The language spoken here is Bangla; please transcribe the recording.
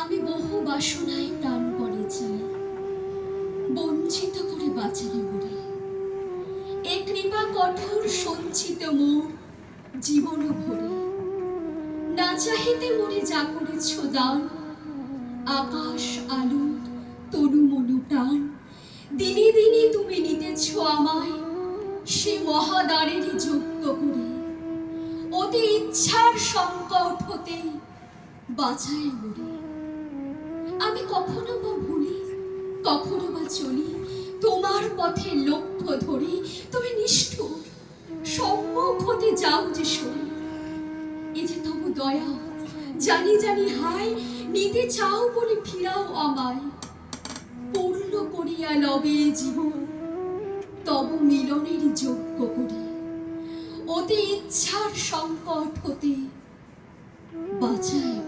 আমি বহু বাসনায় প্রাণ পড়ে চাই বঞ্চিত করে বাঁচারে মরে। এ কৃপা কঠোর সঞ্চিত মোর জীবন ভরে। না চাহিতে মরে যা করেছ দান, আকাশ, আলো তনু মনু প্রাণ, দিনে দিনে তুমি নিতেছ আমায় সে মহাদারের যোগ্য করে। অতি ইচ্ছার সংকট হতে বাঁচায় মরে। আমি কখনো বা ভুলি, কখনো বা চলি, তোমার পথে লক্ষ্য ধরে, তুমি নিষ্ঠুর সম্মুখ হতে যাও যে সরে এ যে তবু দয়া, জানি জানি, হায়, নিতে চাও বলে ফিরাও আমায় পূর্ণ করিয়া লবে জীবন, তব মিলনের যোগ্য করি অতি ইচ্ছার সংকট হতে বাঁচায়।